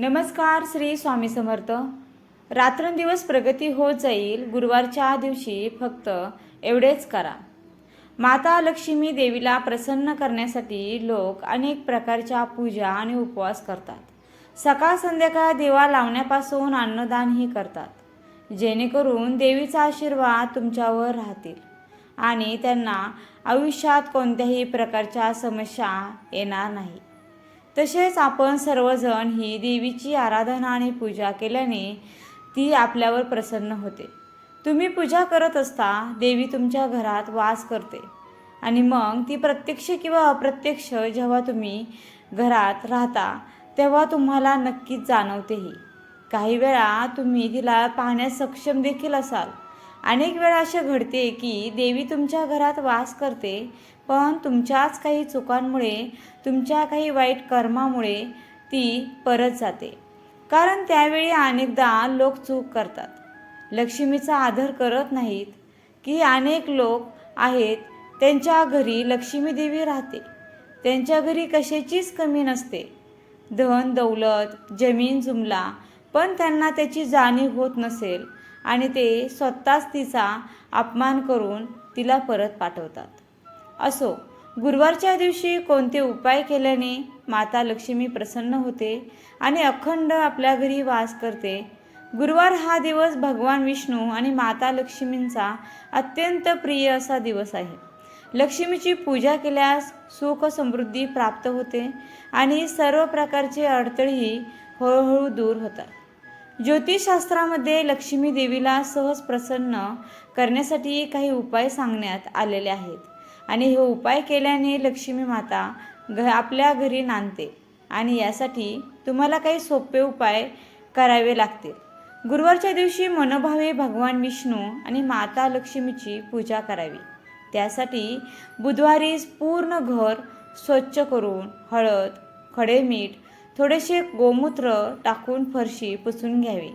नमस्कार श्री स्वामी समर्थ. रात्रंदिवस प्रगती होत जाईल गुरुवारच्या दिवशी फक्त एवढेच करा. माता लक्ष्मी देवीला प्रसन्न करण्यासाठी लोक अनेक प्रकारच्या पूजा आणि उपवास करतात. सकाळ संध्याकाळ दिवा लावण्यापासून अन्नदानही करतात. जेणेकरून देवीचा आशीर्वाद तुमच्यावर राहतील आणि त्यांना आयुष्यात कोणत्याही प्रकारच्या समस्या येणार नाही. तसेच आपण सर्वजण ही देवीची आराधना आणि पूजा केल्याने ती आपल्यावर प्रसन्न होते. तुम्ही पूजा करत असता देवी तुमच्या घरात वास करते. आणि मग ती प्रत्यक्ष किंवा अप्रत्यक्ष जेव्हा तुम्ही घरात राहता तेव्हा तुम्हाला नक्कीच जाणवतेही. काही वेळा तुम्ही तिला पाहण्यास सक्षम देखील असाल. अनेक वेळा असे घडते की देवी तुमच्या घरात वास करते पण तुमच्याच काही चुकांमुळे तुमच्या काही वाईट कर्मामुळे ती परत जाते. कारण त्यावेळी अनेकदा लोक चूक करतात. लक्ष्मीचा आदर करत नाहीत की अनेक लोक आहेत त्यांच्या घरी लक्ष्मी देवी राहते. त्यांच्या घरी कशाचीच कमी नसते. धन दौलत जमीन जुमला पण त्यांना त्याची जाणीव होत नसेल. आणि ते स्वतःच तिचा अपमान करून तिला परत पाठवतात. असो गुरुवारच्या दिवशी कोणते उपाय केल्याने माता लक्ष्मी प्रसन्न होते आणि अखंड आपल्या घरी वास करते? गुरुवार हा दिवस भगवान विष्णू आणि माता लक्ष्मींचा अत्यंत प्रिय असा दिवस आहे. लक्ष्मीची पूजा केल्यास सुख समृद्धी प्राप्त होते आणि सर्व प्रकारचे अडथळेही हळूहळू दूर होतात. ज्योतिषशास्त्रामध्ये लक्ष्मी देवीला सहज प्रसन्न करण्यासाठी काही उपाय सांगण्यात आलेले आहेत. आणि हे उपाय केल्याने लक्ष्मी माता घ आपल्या घरी नांदते. आणि यासाठी तुम्हाला काही सोपे उपाय करावे लागतील. गुरुवारच्या दिवशी मनोभावे भगवान विष्णू आणि माता लक्ष्मीची पूजा करावी. त्यासाठी बुधवारीच पूर्ण घर स्वच्छ करून हळद खडे मीठ थोडेसे गोमूत्र टाकून फरशी पुसून घ्यावी.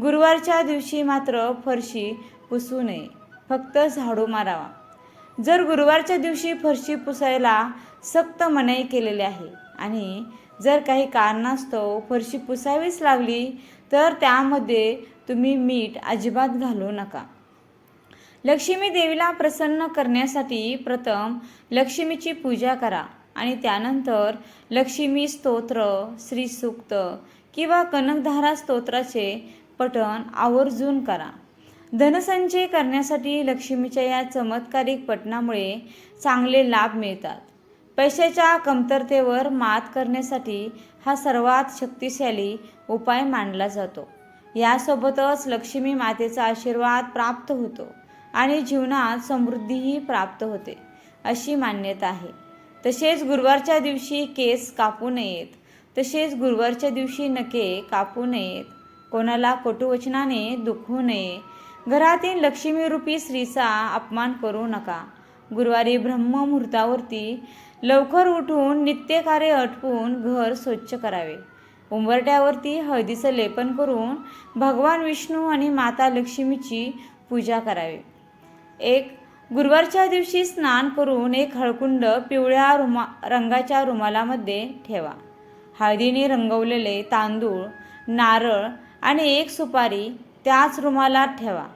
गुरुवारच्या दिवशी मात्र फरशी पुसू नये. फक्त झाडू मारावा. जर गुरुवारच्या दिवशी फरशी पुसायला सक्त मनाई केलेली आहे आणि जर काही कारणास्तव फरशी पुसावीच लागली तर त्यामध्ये तुम्ही मीठ अजिबात घालू नका. लक्ष्मी देवीला प्रसन्न करण्यासाठी प्रथम लक्ष्मीची पूजा करा. आणि त्यानंतर लक्ष्मी स्तोत्र श्रीसूक्त किंवा कनकधारा स्तोत्राचे पठण आवर्जून करा. धनसंचय करण्यासाठी लक्ष्मीच्या या चमत्कारिक पठणामुळे चांगले लाभ मिळतात. पैशाच्या कमतरतेवर मात करण्यासाठी हा सर्वात शक्तिशाली उपाय मानला जातो. यासोबतच लक्ष्मी मातेचा आशीर्वाद प्राप्त होतो आणि जीवनात समृद्धीही प्राप्त होते अशी मान्यता आहे. तसेच गुरुवारच्या दिवशी केस कापू नयेत. तसेच गुरुवारच्या दिवशी नखे कापू नयेत. कोणाला कटुवचनाने दुखू नये. घरातील लक्ष्मीरूपी स्त्रीचा अपमान करू नका. गुरुवारी ब्रह्ममुहूर्तावरती लवकर उठून नित्यकार्य अटपून घर स्वच्छ करावे. उंबरट्यावरती हळदीचं लेपन करून भगवान विष्णू आणि माता लक्ष्मीची पूजा करावी. एक गुरुवारच्या दिवशी स्नान करून एक हळकुंड पिवळ्या रुमा रंगाच्या रुमालामध्ये ठेवा. हळदीने रंगवलेले तांदूळ नारळ आणि एक सुपारी त्याच रुमालात ठेवा.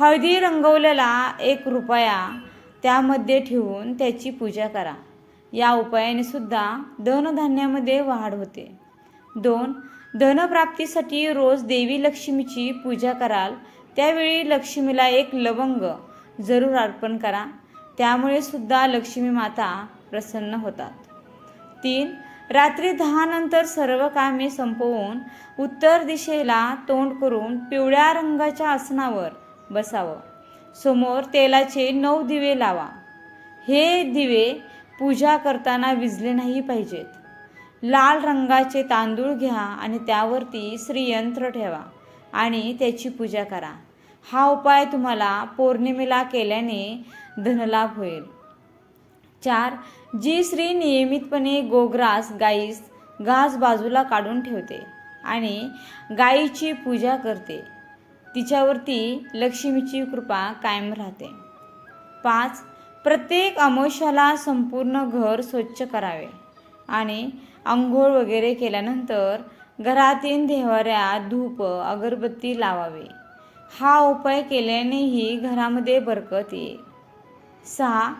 हळदी रंगवलेला एक रुपया त्यामध्ये ठेवून त्याची पूजा करा. या उपायाने सुद्धा धनधान्यामध्ये वाढ होते. दोन धनप्राप्तीसाठी रोज देवी लक्ष्मीची पूजा कराल. त्यावेळी लक्ष्मीला एक लवंग जरूर अर्पण करा. त्यामुळे सुद्धा लक्ष्मी माता प्रसन्न होतात. तीन रात्री दहा नंतर सर्व कामे संपवून उत्तर दिशेला तोंड करून पिवळ्या रंगाच्या आसनावर बसावं. समोर तेलाचे नऊ दिवे लावा. हे दिवे पूजा करताना विजले नाही पाहिजेत. लाल रंगाचे तांदूळ घ्या आणि त्यावरती श्रीयंत्र ठेवा आणि त्याची पूजा करा. हा उपाय तुम्हाला पौर्णिमेला केल्याने धनलाभ होईल. चार जी स्त्री नियमितपणे गोग्रास गाईस घास बाजूला काढून ठेवते आणि गाईची पूजा करते. तिच्यावरती लक्ष्मीची कृपा कायम राहते. पाच प्रत्येक अमावश्याला संपूर्ण घर स्वच्छ करावे आणि आंघोळ वगैरे केल्यानंतर घरातील देवाऱ्या धूप अगरबत्ती लावावे. हा उपाय केल्यानेही घरामध्ये बरकत येईल. सहा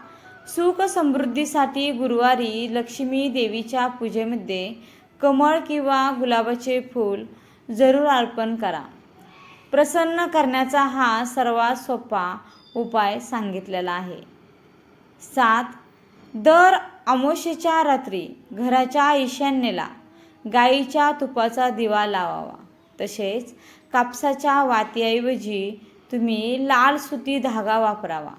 सुख समृद्धीसाठी गुरुवारी लक्ष्मी देवीच्या पूजेमध्ये कमळ किंवा गुलाबाचे फूल जरूर अर्पण करा. प्रसन्न करण्याचा हा सर्वात सोपा उपाय सांगितलेला आहे. सात दर अमावस्येच्या रात्री घराच्या ईशान्येला गाईच्या तुपाचा दिवा लावावा. तसेच कापसाच्या वातीऐवजी तुम्ही लाल सुती धागा वापरावा.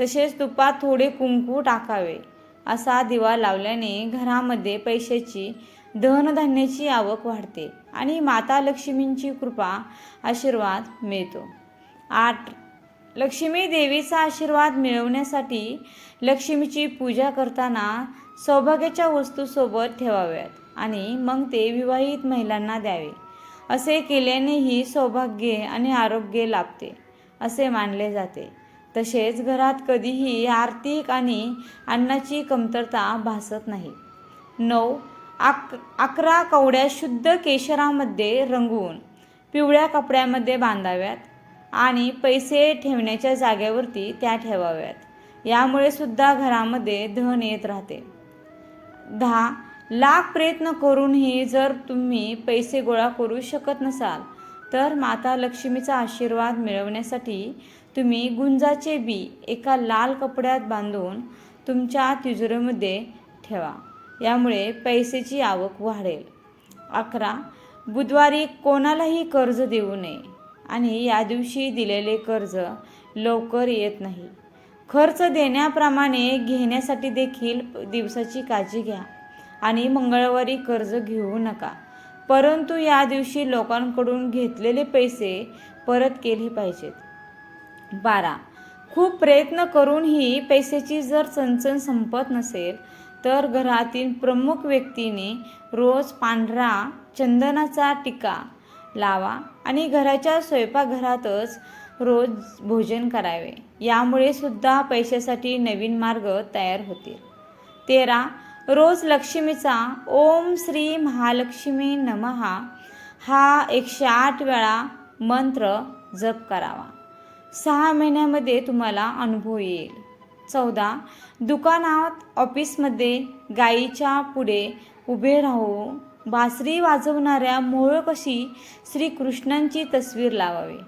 तसेच तुपात थोडे कुंकू टाकावे असा दिवा लावल्याने घरामध्ये पैशाची धनधान्याची आवक वाढते आणि माता लक्ष्मींची कृपा आशीर्वाद मिळतो. आठ. लक्ष्मी देवीचा आशीर्वाद मिळवण्यासाठी लक्ष्मीची पूजा करताना सौभाग्याच्या वस्तूसोबत ठेवाव्यात आणि मग ते विवाहित महिलांना द्यावे. असे केल्यानेही सौभाग्य आणि आरोग्य लाभते असे मानले जाते. तसेच घरात कधीही आर्थिक आणि अन्नाची कमतरता भासत नाही. नऊ आक अकरा कवड्या शुद्ध केशरामध्ये रंगवून पिवळ्या कपड्यामध्ये बांधाव्यात आणि पैसे ठेवण्याच्या जागेवरती त्या ठेवाव्यात. यामुळे सुद्धा घरामध्ये धन येत राहते. दहा लाख प्रयत्न करूनही जर तुम्ही पैसे गोळा करू शकत नसाल तर माता लक्ष्मीचा आशीर्वाद मिळवण्यासाठी तुम्ही गुंजाचे बी एका लाल कपड्यात बांधून तुमच्या तिजोरीमध्ये ठेवा. यामुळे पैशाची आवक वाढेल. अकरा. बुधवारी कोणालाही कर्ज देऊ नये आणि या दिवशी दिलेले कर्ज लवकर येत नाही. खर्च देण्याप्रमाणे घेण्यासाठी देखील दिवसाची काळजी घ्या. आणि मंगळवारी कर्ज घेऊ नका. परंतु या दिवशी लोकांकडून घेतलेले पैसे परत केले पाहिजेत. बारा. खूप प्रयत्न करूनही पैशाची जर चणचण संपत नसेल तर घरातील प्रमुख व्यक्तीने रोज पांढरा चंदनाचा टिका लावा आणि घराच्या स्वयंपाकघरातच रोज भोजन करावे. यामुळे सुद्धा पैशासाठी नवीन मार्ग तयार होतील. तेरा. रोज लक्ष्मीचा ओम श्री महालक्ष्मी नमहा हा एकशे आठ वेळा मंत्र जप करावा. सहा महिन्यामध्ये तुम्हाला अनुभव येईल. चौदा दुकानात ऑफिसमध्ये गाईच्या पुढे उभे राहू बासरी वाजवणाऱ्या मोहळकशी श्रीकृष्णांची तस्वीर लावावी?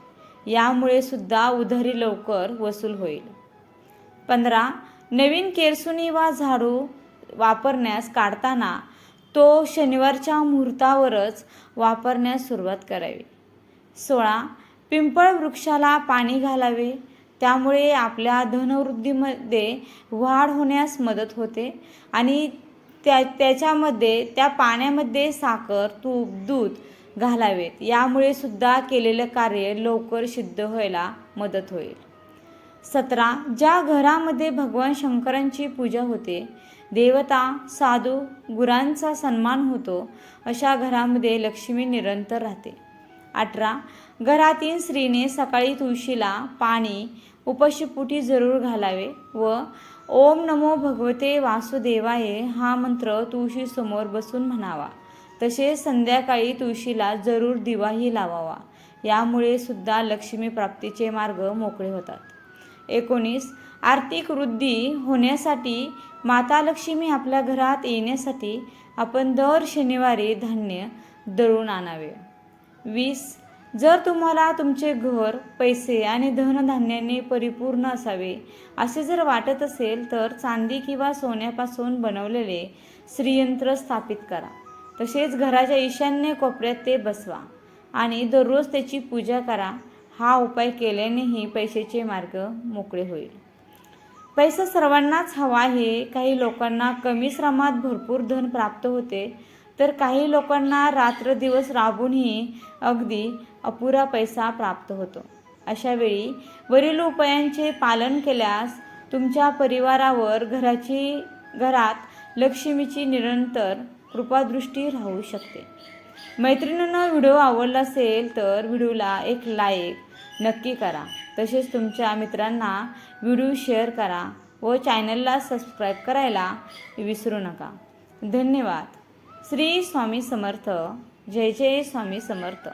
यामुळे सुद्धा उधारी लवकर वसूल होईल. पंधरा नवीन केरसुनी वा झाडू वापरण्यास काढताना तो शनिवारच्या मुहूर्तावरच वापरण्यास सुरुवात करावी. सोळा. पिंपळ वृक्षाला पाणी घालावे. त्यामुळे आपल्या धनवृद्धीमध्ये वाढ होण्यास मदत होते आणि त्या त्याच्यामध्ये त्या पाण्यामध्ये साखर तूप दूध घालावेत. यामुळे सुद्धा केलेलं कार्य लवकर सिद्ध व्हायला मदत होईल. सतरा. ज्या घरामध्ये भगवान शंकरांची पूजा होते देवता साधू गुरांचा सन्मान होतो अशा घरामध्ये लक्ष्मी निरंतर राहते. अठरा घरातील स्त्रीने सकाळी तुळशीला पाणी उपशीपुटी जरूर घालावे व ओम नमो भगवते वासुदेवाये हा मंत्र तुळशीसमोर बसून म्हणावा. तसेच संध्याकाळी तुळशीला जरूर दिवाही लावावा. यामुळे सुद्धा लक्ष्मी प्राप्तीचे मार्ग मोकळे होतात. एकोणीस आर्थिक वृद्धी होण्यासाठी माता लक्ष्मी आपल्या घरात येण्यासाठी आपण दर शनिवारी धान्य दळून आणावे. वीस जर तुम्हाला तुमचे घर पैसे आणि धनधान्याने परिपूर्ण असावे असे जर वाटत असेल तर चांदी किंवा सोन्यापासून बनवलेले श्रीयंत्र स्थापित करा. तसेच घराच्या ईशान्य कोपऱ्यात ते बसवा आणि दररोज त्याची पूजा करा. हा उपाय केल्यानेही पैशाचे मार्ग मोकळे होईल. पैसा सर्वांनाच हवा आहे. काही लोकांना कमी श्रमात भरपूर धन प्राप्त होते. तर काही लोकांना रात्र दिवस राबूनही अगदी अपुरा पैसा प्राप्त होतो. अशा वेळी वरील उपायांचे पालन केल्यास तुमच्या परिवारावर घराची घरात लक्ष्मीची निरंतर कृपादृष्टी राहू शकते. मैत्रिणींना व्हिडिओ आवडला असेल तर व्हिडिओला एक लाईक नक्की करा. तसेच तुमच्या मित्रांना व्हिडिओ शेअर करा व चॅनलला सबस्क्राईब करायला विसरू नका. धन्यवाद. श्री स्वामी समर्थ. जय जय स्वामी समर्थ.